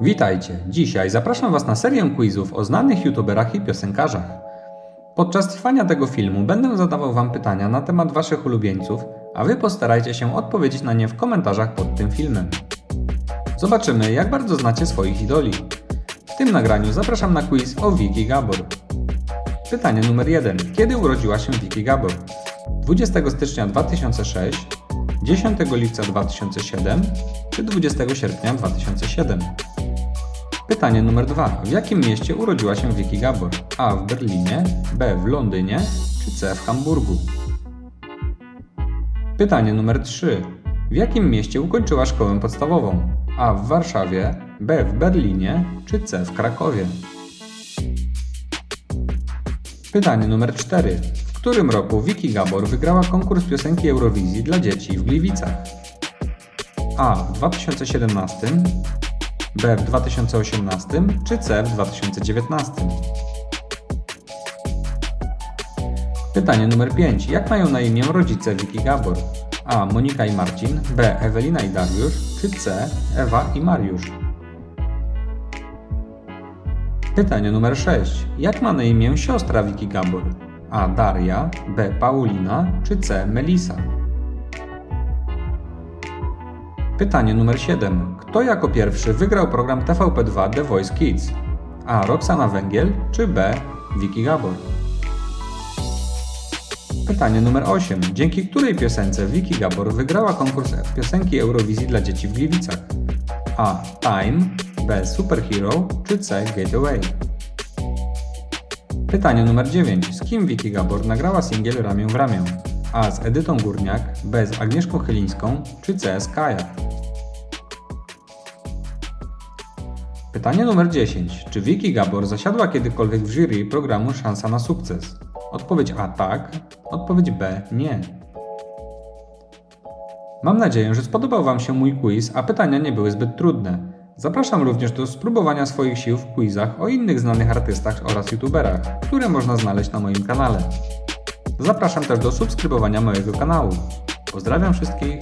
Witajcie! Dzisiaj zapraszam Was na serię quizów o znanych youtuberach i piosenkarzach. Podczas trwania tego filmu będę zadawał Wam pytania na temat Waszych ulubieńców, a Wy postarajcie się odpowiedzieć na nie w komentarzach pod tym filmem. Zobaczymy, jak bardzo znacie swoich idoli. W tym nagraniu zapraszam na quiz o Wiki Gabor. Pytanie numer 1. Kiedy urodziła się Wiki Gabor? 20 stycznia 2006, 10 lipca 2007 czy 20 sierpnia 2007? Pytanie numer 2. W jakim mieście urodziła się Wiki Gabor? A w Berlinie, B w Londynie czy C w Hamburgu? Pytanie numer 3. W jakim mieście ukończyła szkołę podstawową? A w Warszawie, B w Berlinie czy C w Krakowie? Pytanie numer 4. W którym roku Wiki Gabor wygrała konkurs piosenki Eurowizji dla dzieci w Gliwicach? A w 2017, B w 2018 czy C w 2019? Pytanie numer 5. Jak mają na imię rodzice Wiki Gabor? A. Monika i Marcin, B. Ewelina i Dariusz, czy C. Ewa i Mariusz? Pytanie numer 6. Jak ma na imię siostra Wiki Gabor? A. Daria, B. Paulina, czy C. Melisa? Pytanie numer 7. Kto jako pierwszy wygrał program TVP2 The Voice Kids? A. Roxana Węgiel, czy B. Wiki Gabor? Pytanie numer 8. Dzięki której piosence Wiki Gabor wygrała konkurs piosenki Eurowizji dla dzieci w Gliwicach? A. Time, B. Superhero, czy C. Gateway? Pytanie numer 9. Z kim Wiki Gabor nagrała singiel Ramię w ramię? A. Z Edytą Górniak, B. Z Agnieszką Chylińską, czy C. Z Kaja? Pytanie numer 10. Czy Wiki Gabor zasiadła kiedykolwiek w jury programu Szansa na sukces? Odpowiedź A tak, odpowiedź B nie. Mam nadzieję, że spodobał Wam się mój quiz, a pytania nie były zbyt trudne. Zapraszam również do spróbowania swoich sił w quizach o innych znanych artystach oraz youtuberach, które można znaleźć na moim kanale. Zapraszam też do subskrybowania mojego kanału. Pozdrawiam wszystkich